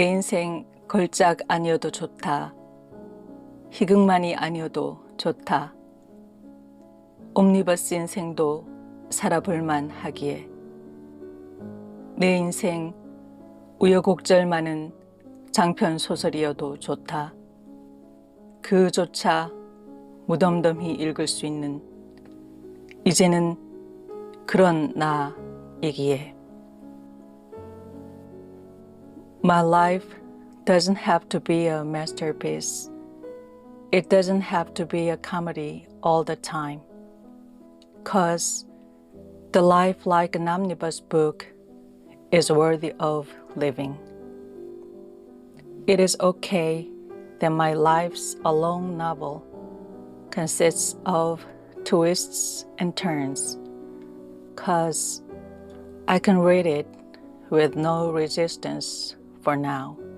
내 인생 걸작 아니어도 좋다. 희극만이 아니어도 좋다. 옴니버스 인생도 살아볼만 하기에 내 인생 우여곡절 많은 장편 소설이어도 좋다. 그조차 무덤덤히 읽을 수 있는 이제는 그런 나이기에 My life doesn't have to be a masterpiece. It doesn't have to be a comedy all the time. Cause the life like an omnibus book is worthy of living. It is okay that my life's a long novel consists of twists and turns, cause I can read it with no resistance for now.